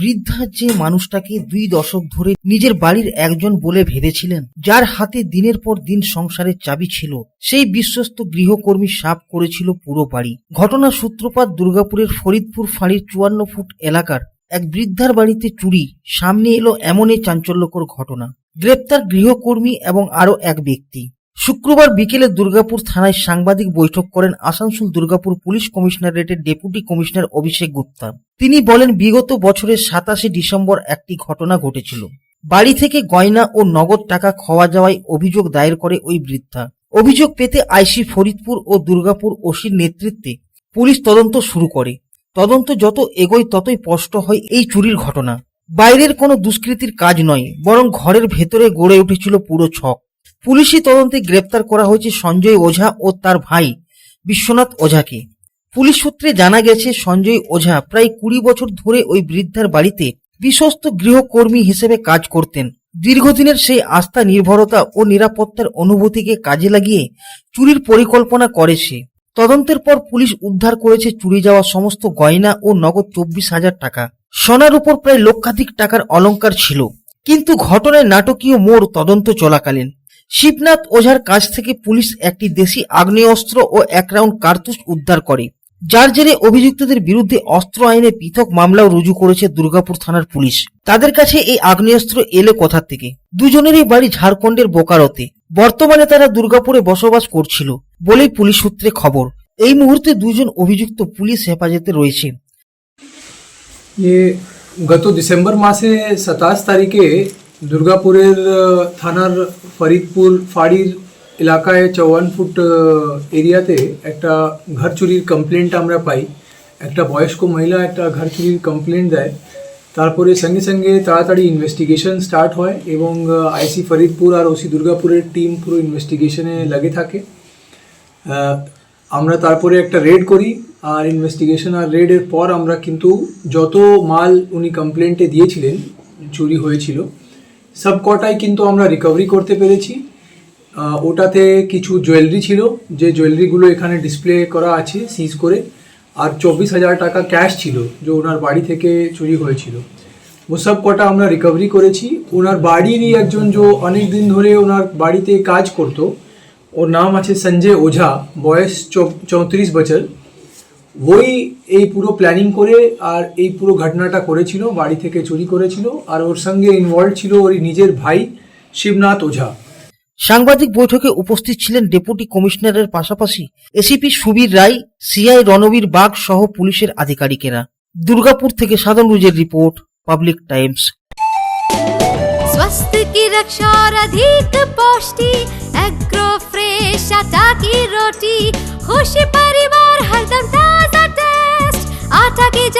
বৃদ্ধা যে মানুষটাকে দুই দশক ধরে নিজের বাড়ির একজন বলে ভেবেছিলেন, যার হাতে দিনের পর দিন সংসারের চাবি ছিল, সেই বিশ্বস্ত গৃহকর্মী সাপ করেছিল পুরো বাড়ি। ঘটনা সূত্রপাত দুর্গাপুরের ফরিদপুর ফাঁড়ির চুয়ান্ন ফুট এলাকার এক বৃদ্ধার বাড়িতে চুরি, সামনে এলো এমনই চাঞ্চল্যকর ঘটনা। গ্রেপ্তার গৃহকর্মী এবং আরও এক ব্যক্তি। শুক্রবার বিকেলে দুর্গাপুর থানায় সাংবাদিক বৈঠক করেন আসানসোল দুর্গাপুর পুলিশ কমিশনারেটের ডেপুটি কমিশনার অভিষেক গুপ্তা। তিনি বলেন, বিগত বছরের সাতাশে ডিসেম্বর একটি ঘটনা ঘটেছিল। বাড়ি থেকে গয়না ও নগদ টাকা খাওয়া যাওয়ায় অভিযোগ দায়ের করে ওই বৃদ্ধা। অভিযোগ পেতে আইসি ফরিদপুর ও দুর্গাপুর ওসির নেতৃত্বে পুলিশ তদন্ত শুরু করে। তদন্ত যত এগোয় ততই স্পষ্ট হয় এই চুরির ঘটনা। বাইরের কোনো দুষ্কৃতির কাজ নয়, বরং ঘরের ভেতরে গড়ে উঠেছিল পুরো ছক। পুলিশি তদন্তে গ্রেপ্তার করা হয়েছে সঞ্জয় ওঝা ও তার ভাই বিশ্বনাথ ওঝাকে। পুলিশ সূত্রে জানা গেছে, সঞ্জয় ওঝা প্রায় কুড়ি বছর ধরে ওই বৃদ্ধার বাড়িতে বিশ্বস্ত গৃহকর্মী হিসেবে কাজ করতেন। দীর্ঘদিনের সেই আস্থা, নির্ভরতা ও নিরাপত্তার অনুভূতিকে কাজে লাগিয়ে চুরির পরিকল্পনা করে সে। তদন্তের পর পুলিশ উদ্ধার করেছে চুরি যাওয়া সমস্ত গয়না ও নগদ চব্বিশ হাজার টাকা। সোনার উপর প্রায় লক্ষাধিক টাকার অলংকার ছিল। কিন্তু ঘটনায় নাটকীয় মোড় তদন্ত চলাকালীন। শিবনাথ ওঝার কাছ থেকে পুলিশ একটি দেশি আগ্নেয়াস্ত্র ও এক রাউন্ড কার্তুজ উদ্ধার করে। যার জেরে অভিযুক্তদের বিরুদ্ধে অস্ত্র আইনে পৃথক মামলাও রুজু করেছে দুর্গাপুর থানার পুলিশ। তাদের কাছে এই আগ্নেয়াস্ত্র এলো কোথা থেকে? দুজনেরই বাড়ি ঝাড়খণ্ডের বোকারোতে। বর্তমানে তারা দুর্গাপুরে বসবাস করছিল বলেই পুলিশ সূত্রে খবর। এই মুহূর্তে দুজন অভিযুক্ত পুলিশ হেফাজতে রয়েছে। গত ডিসেম্বর মাসে সাতাশ তারিখে দুর্গাপুরের থানার ফরিদপুর ফাড়ির এলাকায় চৌয়ান ফুট এরিয়াতে একটা ঘর চুরির কমপ্লেন্ট আমরা পাই। একটা বয়স্ক মহিলা একটা ঘর চুরির কমপ্লেন্ট দেয়। তারপরে সঙ্গে সঙ্গে তাড়াতাড়ি ইনভেস্টিগেশন স্টার্ট হয় এবং আইসি ফরিদপুর আর ওসি দুর্গাপুরের টিম পুরো ইনভেস্টিগেশনে লাগে থাকে। আমরা তারপরে একটা রেড করি আর ইনভেস্টিগেশন আর রেডের পর আমরা কিন্তু যত মাল উনি কমপ্লেন্টে দিয়েছিলেন, চুরি হয়েছিল সব কটাই কিন্তু আমরা রিকভারি করতে পেরেছি। ওটাতে কিছু জুয়েলারি ছিল, যে জুয়েলারিগুলো এখানে ডিসপ্লে করা আছে সিজ করে। আর চব্বিশ হাজার টাকা ক্যাশ ছিল, যে ওনার বাড়ি থেকে চুরি হয়েছিল। ও সব কটা আমরা রিকভারি করেছি। ওনার বাড়িরই একজন যে অনেক দিন ধরে ওনার বাড়িতে কাজ করতো, ওর নাম আছে সঞ্জয় ওঝা, বয়স চৌত্রিশ বছর। ওই এই পুরো প্ল্যানিং করে আর এই পুরো ঘটনাটা করেছিল বাড়ি থেকে চুরি করেছিল আর ওর সঙ্গে ইনভলভ ছিল ওর নিজের ভাই শিবনাথ ওঝা সাংবাদিক বৈঠকে উপস্থিত ছিলেন ডেপুটি কমিশনারের পাশাপাশি এসিপি সুবীর রায় সিআই রণবীর বাগ সহ পুলিশের আধিকারিকেরা দুর্গাপুর থেকে সাধন রুজের রিপোর্ট पाब्लिक टाइम्स स्वास्थ्य की रक्षा और अधिक पौष्टि एग्रो फ्रेश आटा की रोटी खुशी परिवार